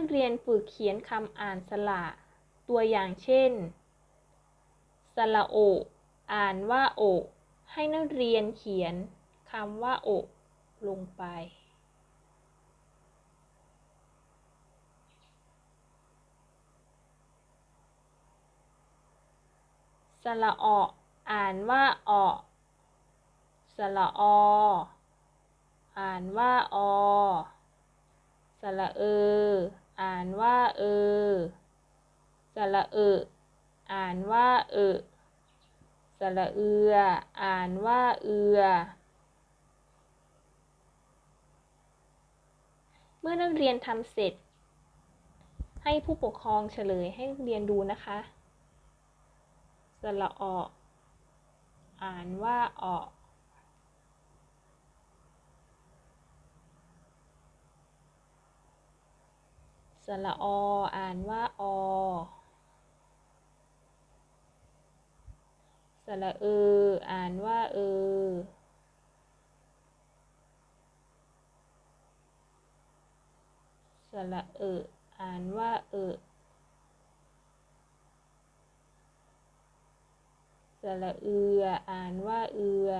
นักเรียนฝึกเขียนคำอ่านสระ ตัวอย่างเช่น สระโอ อ่านว่าโอ ให้นักเรียนเขียนคำว่าโอ ลงไปสระอออ่านว่าออสระออ่านว่าอสระเอ อ่านว่าเออ สระเออ อ่านว่าเออ สระเอือ อ่านว่าเอือ เมื่อนักเรียนทำเสร็จ ให้ผู้ปกครองเฉลยให้นักเรียนดูนะคะ สระออ อ่านว่าออส ระออ่านว่าอสระเออ อ่านว่าเออ สระเออ อ่านว่าเออ สระเอือ อ่านว่าเอือ